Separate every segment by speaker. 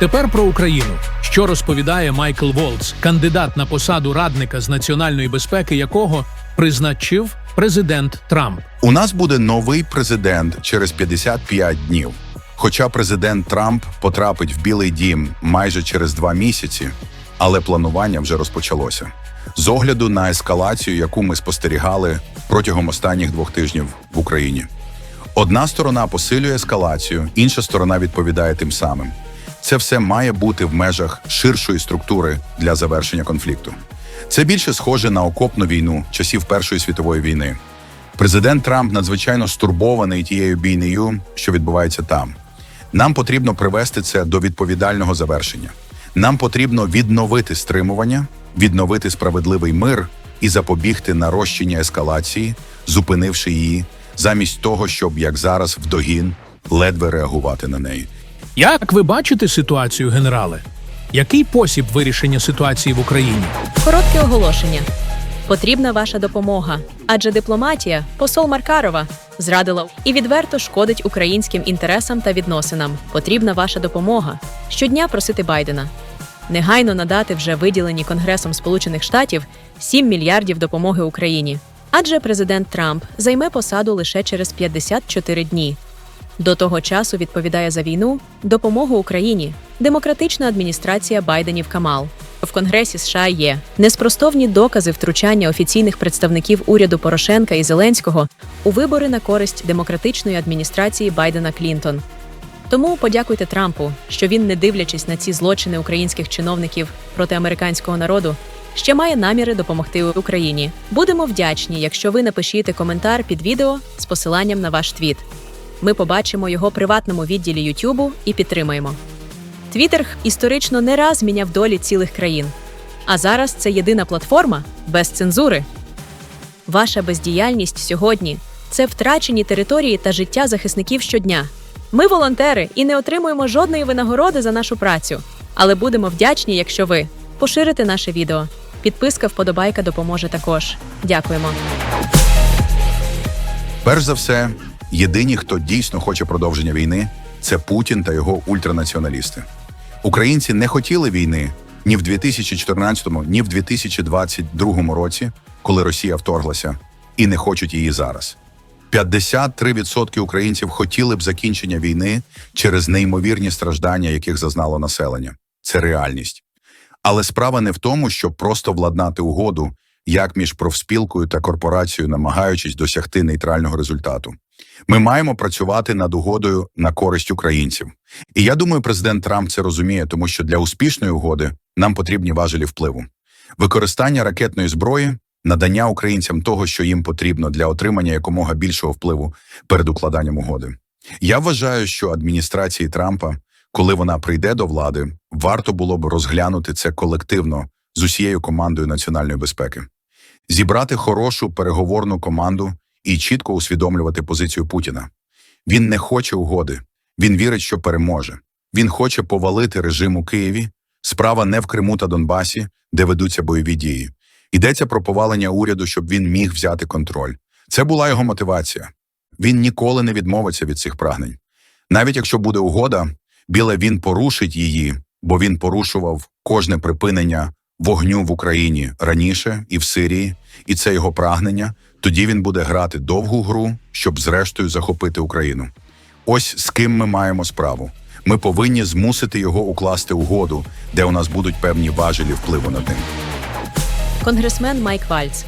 Speaker 1: Тепер про Україну. Що розповідає Майкл Волц, кандидат на посаду радника з національної безпеки, якого призначив президент Трамп.
Speaker 2: У нас буде новий президент через 55 днів. Хоча президент Трамп потрапить в Білий Дім майже через два місяці, але планування вже розпочалося. З огляду на ескалацію, яку ми спостерігали протягом останніх двох тижнів в Україні. Одна сторона посилює ескалацію, інша сторона відповідає тим самим. Це все має бути в межах ширшої структури для завершення конфлікту. Це більше схоже на окопну війну часів Першої світової війни. Президент Трамп надзвичайно стурбований тією бійнею, що відбувається там. Нам потрібно привести це до відповідального завершення. Нам потрібно відновити стримування, відновити справедливий мир і запобігти нарощенню ескалації, зупинивши її, замість того, щоб як зараз вдогін ледве реагувати на неї.
Speaker 1: Як ви бачите ситуацію, генерале? Який посіб вирішення ситуації в Україні?
Speaker 3: Коротке оголошення. Потрібна ваша допомога, адже дипломатія, посол Маркарова, зрадила і відверто шкодить українським інтересам та відносинам. Потрібна ваша допомога. Щодня просити Байдена негайно надати вже виділені Конгресом Сполучених Штатів 7 мільярдів допомоги Україні. Адже президент Трамп займе посаду лише через 54 дні. До того часу відповідає за війну, допомогу Україні, демократична адміністрація Байденів Камал. В Конгресі США є неспростовні докази втручання офіційних представників уряду Порошенка і Зеленського у вибори на користь демократичної адміністрації Байдена Клінтон. Тому подякуйте Трампу, що він, не дивлячись на ці злочини українських чиновників проти американського народу, ще має наміри допомогти Україні. Будемо вдячні, якщо ви напишіть коментар під відео з посиланням на ваш твіт. Ми побачимо його приватному відділі Ютубу і підтримаємо. Твіттер історично не раз міняв долі цілих країн. А зараз це єдина платформа без цензури. Ваша бездіяльність сьогодні це втрачені території та життя захисників щодня. Ми волонтери і не отримуємо жодної винагороди за нашу працю, але будемо вдячні, якщо ви поширите наше відео. Підписка вподобайка допоможе також. Дякуємо.
Speaker 2: Перш за все, єдині, хто дійсно хоче продовження війни, це Путін та його ультранаціоналісти. Українці не хотіли війни ні в 2014, ні в 2022 році, коли Росія вторглася, і не хочуть її зараз. 53% українців хотіли б закінчення війни через неймовірні страждання, яких зазнало населення. Це реальність. Але справа не в тому, щоб просто владнати угоду, як між профспілкою та корпорацією, намагаючись досягти нейтрального результату. Ми маємо працювати над угодою на користь українців. І я думаю, президент Трамп це розуміє, тому що для успішної угоди нам потрібні важелі впливу. Використання ракетної зброї, надання українцям того, що їм потрібно для отримання якомога більшого впливу перед укладанням угоди. Я вважаю, що адміністрації Трампа, коли вона прийде до влади, варто було б розглянути це колективно з усією командою національної безпеки, зібрати хорошу переговорну команду і чітко усвідомлювати позицію Путіна. Він не хоче угоди, він вірить, що переможе. Він хоче повалити режим у Києві. Справа не в Криму та Донбасі, де ведуться бойові дії. Йдеться про повалення уряду, щоб він міг взяти контроль. Це була його мотивація. Він ніколи не відмовиться від цих прагнень. Навіть якщо буде угода, біле він порушить її, бо він порушував кожне припинення вогню в Україні раніше і в Сирії, і це його прагнення. Тоді він буде грати довгу гру, щоб зрештою захопити Україну. Ось з ким ми маємо справу. Ми повинні змусити його укласти угоду, де у нас будуть певні важелі впливу над ним.
Speaker 3: Конгресмен Майк Вальц.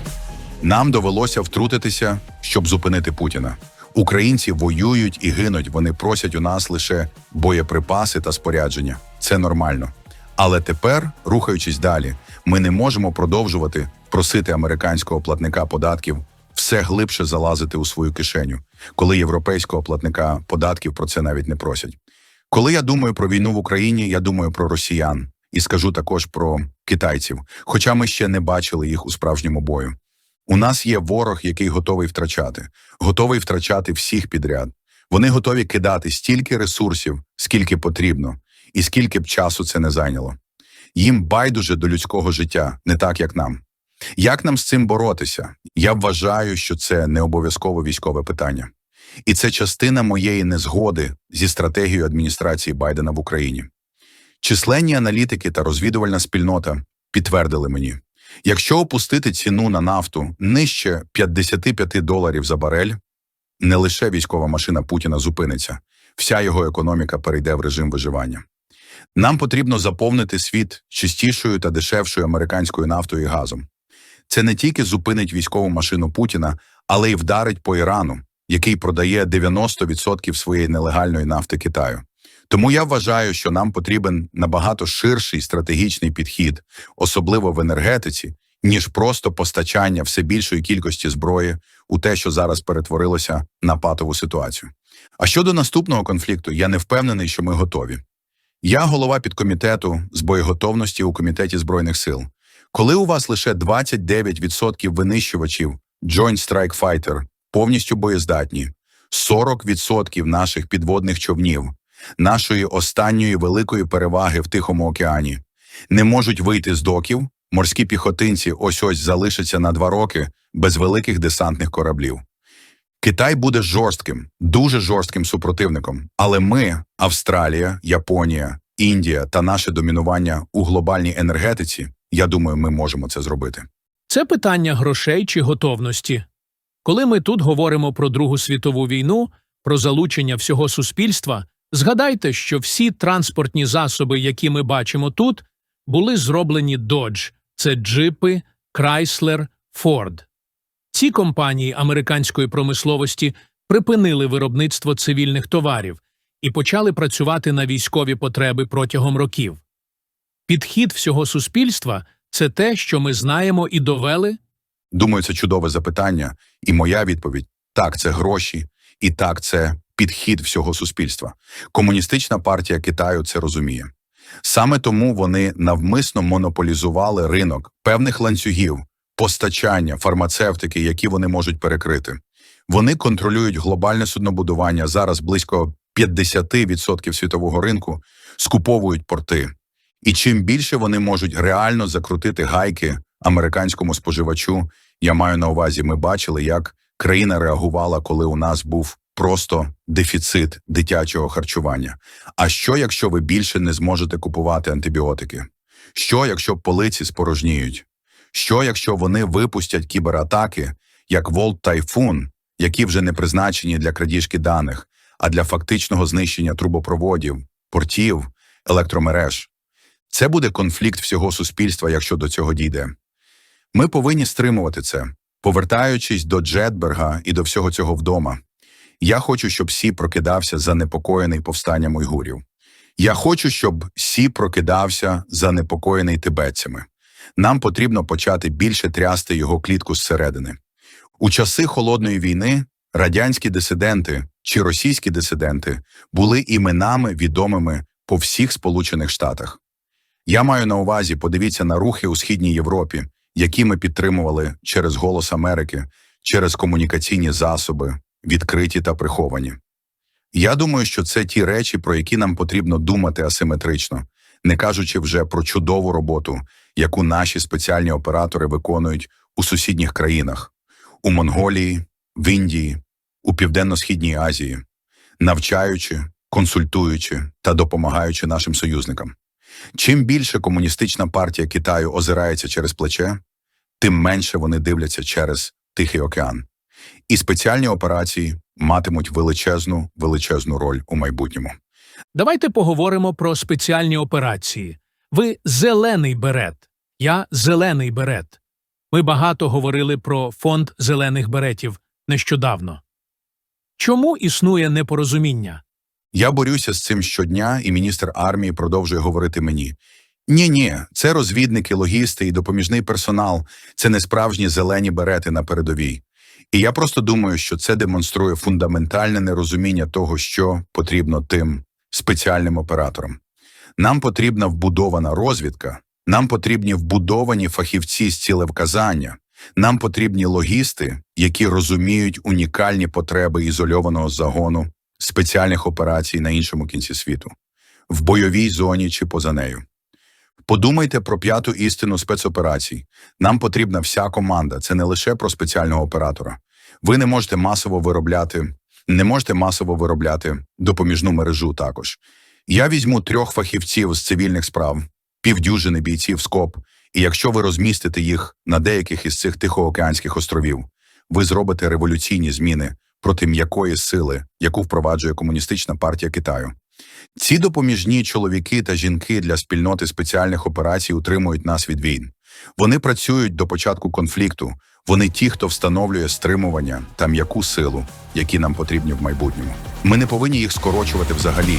Speaker 2: Нам довелося втрутитися, щоб зупинити Путіна. Українці воюють і гинуть. Вони просять у нас лише боєприпаси та спорядження. Це нормально. Але тепер, рухаючись далі, ми не можемо продовжувати просити американського платника податків все глибше залазити у свою кишеню, коли європейського платника податків про це навіть не просять. Коли я думаю про війну в Україні, я думаю про росіян і скажу також про китайців, хоча ми ще не бачили їх у справжньому бою. У нас є ворог, який готовий втрачати, готовий втрачати всіх підряд. Вони готові кидати стільки ресурсів, скільки потрібно, і скільки б часу це не зайняло. Їм байдуже до людського життя, не так як нам. Як нам з цим боротися? Я вважаю, що це не обов'язково військове питання, і це частина моєї незгоди зі стратегією адміністрації Байдена в Україні. Численні аналітики та розвідувальна спільнота підтвердили мені, якщо опустити ціну на нафту нижче 55 доларів за барель, не лише військова машина Путіна зупиниться, вся його економіка перейде в режим виживання. Нам потрібно заповнити світ чистішою та дешевшою американською нафтою і газом. Це не тільки зупинить військову машину Путіна, але й вдарить по Ірану, який продає 90% своєї нелегальної нафти Китаю. Тому я вважаю, що нам потрібен набагато ширший стратегічний підхід, особливо в енергетиці, ніж просто постачання все більшої кількості зброї у те, що зараз перетворилося на патову ситуацію. А щодо наступного конфлікту, я не впевнений, що ми готові. Я голова підкомітету з боєготовності у комітеті збройних сил. Коли у вас лише 29% винищувачів Joint Strike Fighter повністю боєздатні, 40% наших підводних човнів, нашої останньої великої переваги в Тихому океані, не можуть вийти з доків, морські піхотинці ось ось залишаться на два роки без великих десантних кораблів. Китай буде жорстким, дуже жорстким супротивником, але ми, Австралія, Японія, Індія та наше домінування у глобальній енергетиці, я думаю, ми можемо це зробити.
Speaker 1: Це питання грошей чи готовності. Коли ми тут говоримо про Другу світову війну, про залучення всього суспільства, згадайте, що всі транспортні засоби, які ми бачимо тут, були зроблені Dodge – це джипи, Chrysler, Ford. Ці компанії американської промисловості припинили виробництво цивільних товарів і почали працювати на військові потреби протягом років. Підхід всього суспільства це те, що ми знаємо і довели
Speaker 2: Думаю, це чудове запитання, і моя відповідь так, це гроші, і так, це підхід всього суспільства. Комуністична партія Китаю це розуміє. Саме тому вони навмисно монополізували ринок певних ланцюгів, постачання, фармацевтики, які вони можуть перекрити. Вони контролюють глобальне суднобудування зараз близько 50% світового ринку, скуповують порти. І чим більше вони можуть реально закрутити гайки американському споживачу, я маю на увазі, ми бачили, як країна реагувала, коли у нас був просто дефіцит дитячого харчування. А що, якщо ви більше не зможете купувати антибіотики? Що, якщо полиці спорожніють? Що, якщо вони випустять кібератаки, як Волт Тайфун, які вже не призначені для крадіжки даних, а для фактичного знищення трубопроводів, портів, електромереж? Це буде конфлікт всього суспільства, якщо до цього дійде. Ми повинні стримувати це, повертаючись до Джетберга і до всього цього вдома. Я хочу, щоб Сі прокидався занепокоєний повстанням уйгурів. Я хочу, щоб Сі прокидався занепокоєний тибетцями. Нам потрібно почати більше трясти його клітку зсередини. У часи холодної війни радянські дисиденти чи російські дисиденти були іменами відомими по всіх Сполучених Штатах. Я маю на увазі, подивіться на рухи у Східній Європі, які ми підтримували через Голос Америки, через комунікаційні засоби, відкриті та приховані. Я думаю, що це ті речі, про які нам потрібно думати асиметрично, не кажучи вже про чудову роботу, яку наші спеціальні оператори виконують у сусідніх країнах у Монголії, в Індії, у Південно-Східній Азії, навчаючи, консультуючи та допомагаючи нашим союзникам. Чим більше комуністична партія Китаю озирається через плече, тим менше вони дивляться через Тихий океан. І спеціальні операції матимуть величезну величезну роль у майбутньому.
Speaker 1: Давайте поговоримо про спеціальні операції. Ви зелений берет, я зелений берет. Ми багато говорили про фонд зелених беретів нещодавно. Чому існує непорозуміння?
Speaker 2: Я борюся з цим щодня, і міністр армії продовжує говорити мені: ні, ні, це розвідники, логісти і допоміжний персонал, це не справжні зелені берети на передовій. І я просто думаю, що це демонструє фундаментальне нерозуміння того, що потрібно тим спеціальним операторам. Нам потрібна вбудована розвідка, нам потрібні вбудовані фахівці з цілевказання, нам потрібні логісти, які розуміють унікальні потреби ізольованого загону спеціальних операцій на іншому кінці світу, в бойовій зоні чи поза нею. Подумайте про п'яту істину спецоперацій. Нам потрібна вся команда, це не лише про спеціального оператора. Ви не можете масово виробляти, не можете масово виробляти допоміжну мережу також. Я візьму трьох фахівців з цивільних справ, півдюжини бійців СКОП, і якщо ви розмістите їх на деяких із цих Тихоокеанських островів, ви зробите революційні зміни проти м'якої сили, яку впроваджує комуністична партія Китаю. Ці допоміжні чоловіки та жінки для спільноти спеціальних операцій утримують нас від війн. Вони працюють до початку конфлікту. Вони ті, хто встановлює стримування та м'яку силу, які нам потрібні в майбутньому. Ми не повинні їх скорочувати взагалі.